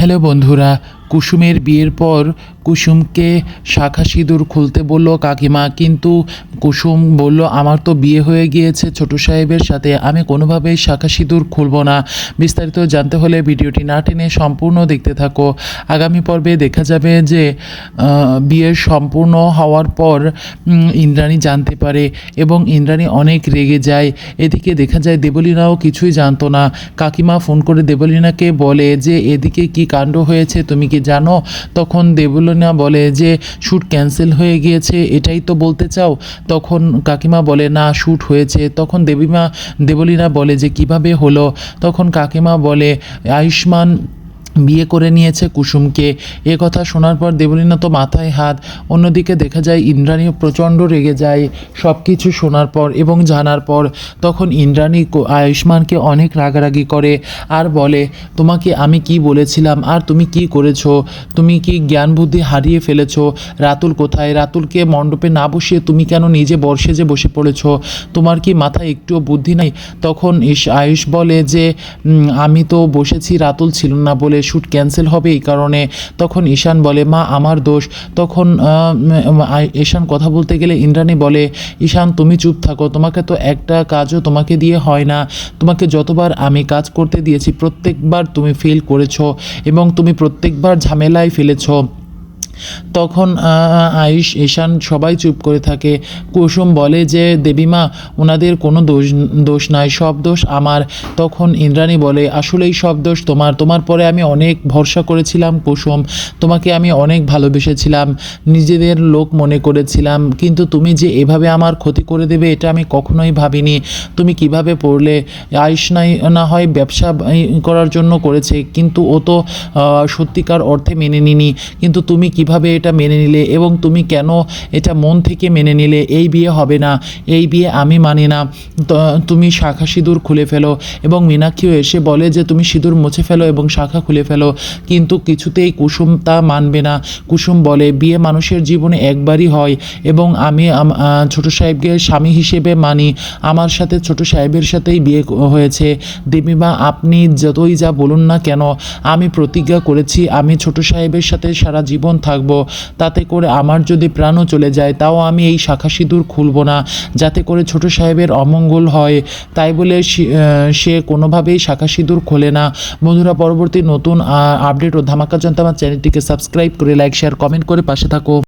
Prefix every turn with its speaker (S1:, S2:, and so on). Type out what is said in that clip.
S1: Hello বন্ধুরা কুসুমের বিয়ের পর কুসুমকে শাখা সিঁদুর খুলতে বলল, কাকিমা, কিন্তু কুসুম বলল, আমার তো বিয়ে হয়ে গিয়েছে ছোট সাহেবের সাথে, আমি কোনোভাবেই শাখা সিঁদুর খুলব না। বিস্তারিত জানতে হলে ভিডিওটি না টেনে সম্পূর্ণ দেখতে থাকো। আগামী পর্বে দেখা যাবে যে বিয়ের সম্পূর্ণ হওয়ার পর ইন্দ্রাণী জানতে পারে এবং ইন্দ্রাণী অনেক রেগে যায়। এদিকে দেখা যায় দেবলীনাও কিছুই জানতো না। কাকিমা ফোন করে দেবলীনাকে বলে যে, এদিকে কি কাণ্ড হয়েছে? তুমি কি জানো? তখন দেবলীনা বলে যে শ্যুট ক্যান্সেল হয়ে গিয়েছে, এটাই তো বলতে চাও? তখন কাকিমা বলে, না শ্যুট হয়েছে। তখন দেবীমা, দেবলীনা বলে যে, কীভাবে হলো? তখন কাকিমা বলে, আয়ুষ্মান বিয়ে করে নিয়েছে কুসুমকে। এ কথা শোনার পর দেবলীনা তো মাথায় হাত, অন্যদিকে দেখা যায় ইন্দ্রাণীও প্রচণ্ড রেগে যায়। সব কিছু শোনার পর এবং জানার পর তখন ইন্দ্রাণী আয়ুষ্মানকে অনেক রাগারাগি করে আর বলে, তোমাকে আমি কি বলেছিলাম? আর তুমি কি করেছ? তুমি কি জ্ঞান বুদ্ধি হারিয়ে ফেলেছো? রাতুল কোথায়? রাতুলকে মণ্ডপে না বসিয়ে তুমি কেন নিজে বর্ষে যে বসে পড়েছ? তোমার কি মাথায় একটুও বুদ্ধি নাই? তখন আয়ুষ বলে যে আমি তো বসেছি, রাতুল ছিল না বলে। শ্যুট ক্যান্সেল হবে এই কারণে তখন ঈশান বলে, মা, আমার দোষ। তখন ঈশান কথা বলতে গেলে ইন্দ্রাণী বলে, ঈশান, তুমি চুপ থাকো। তোমাকে তো একটা কাজও তোমাকে দিয়ে হয় না। তোমাকে যতবার আমি কাজ করতে দিয়েছি, প্রত্যেকবার তুমি ফেল করেছ এবং তুমি প্রত্যেকবার ঝামেলায় ফেলেছো। তখন আয়ুষ, ঈশান সবাই চুপ করে থাকে। কুসুম বলে যে দেবীমা ওনাদের কোনো দোষ দোষ নাই, সব দোষ আমার। তখন ইন্দ্রাণী বলে, আসলেই সব দোষ তোমার। তোমার পরে আমি অনেক ভরসা করেছিলাম, কুসুম। তোমাকে আমি অনেক ভালোবেসেছিলাম, নিজেদের লোক মনে করেছিলাম। কিন্তু তুমি যে এভাবে আমার ক্ষতি করে দেবে, এটা আমি কখনোই ভাবিনি। তুমি কীভাবে পড়লে? আয়ুষ নাই, না হয় ব্যবসা করার জন্য করেছে। কিন্তু ও তো সত্যিকার অর্থে মেনে নিনি। কিন্তু তুমি কীভাবে এটা মেনে নিলে এবং তুমি কেন এটা মন থেকে মেনে নিলে, এই বিয়ে হবে না, এই বিয়ে আমি মানি না তুমি শাখা সিঁদুর খুলে ফেলো এবং মীনাক্ষীও এসে বলে যে তুমি সিঁদুর মুছে ফেলো এবং শাখা খুলে ফেলো। কিন্তু কিছুতেই কুসুম তা মানবে না। কুসুম বলে, বিয়ে মানুষের জীবনে একবারই হয় এবং আমি ছোট সাহেবকে স্বামী হিসেবে মানি। আমার সাথে ছোট সাহেবের সাথেই বিয়ে হয়েছে। দেবীমা আপনি যতই যা বলুন না কেন, আমি প্রতিজ্ঞা করেছি, আমি ছোট সাহেবের সাথে সারা জীবন থাকব, তাতে করে আমার যদি প্রাণও চলে যায়, তাও আমি এই শাখা সিঁদুর খুলব না। যাতে করে ছোট সাহেবের অমঙ্গল হয়, তাই বলে সে- কোনোভাবেই শাখা সিঁদুর খোলে না। বন্ধুরা, পরবর্তী নতুন আপডেট ও ধামাকা জানতে আমার চ্যানেলটিকে সাবস্ক্রাইব করে লাইক শেয়ার কমেন্ট করে পাশে থাকো।